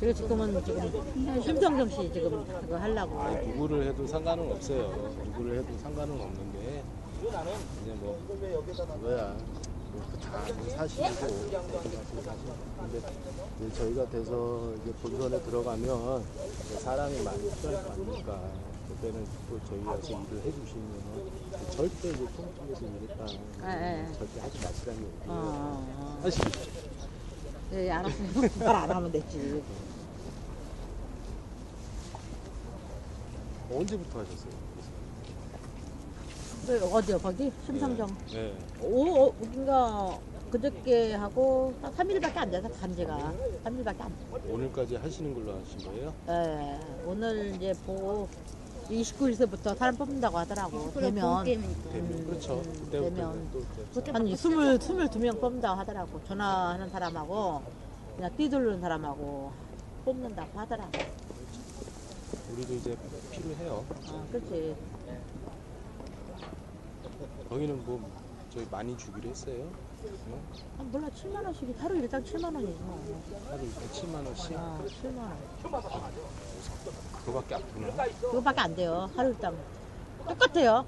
제가 지금은 지금 심정정 씨 지금 그거 하려고. 아니, 누구를 해도 상관은 없어요. 누구를 해도 상관은 없는데 이제 뭐 그거야 뭐다 사실이고 근데 이제 저희가 돼서 이제 본선에 들어가면 이제 사람이 많이 필요할 거 아닙니까? 그때는 또 저희 와서 일을 해주시면 절대 이제 통통해서 일했다 예, 예. 절대 하지 마시라는 얘기예요. 어, 어, 어. 하시겠죠? 예, 알았어요. 말안 하면 됐지. 언제부터 하셨어요? 그 어디요? 거기? 심상정. 네. 오, 어, 그러니까 그저께 하고 한 3일밖에 안 돼서 간 지가 3일밖에 안 돼. 오늘까지 하시는 걸로 하신 거예요? 예, 오늘 이제 보고 29일서부터 사람 뽑는다고 하더라고. 되면 되면 그렇죠. 그때부터는 되면. 또 이제 한 20, 22명 뽑는다고 하더라고. 전화하는 사람하고 그냥 뛰돌리는 사람하고 뽑는다고 하더라고. 우리도 이제 필요해요. 아, 그렇지. 거기는 뭐 저희 많이 주기로 했어요. 응? 아, 몰라 7만 원씩이 하루 일당 7만 원이지 뭐. 하루 일단 7만 원씩 아, 7만 원. 그거밖에 안 되나? 그거밖에 안 돼요. 하루 일당 똑같아요.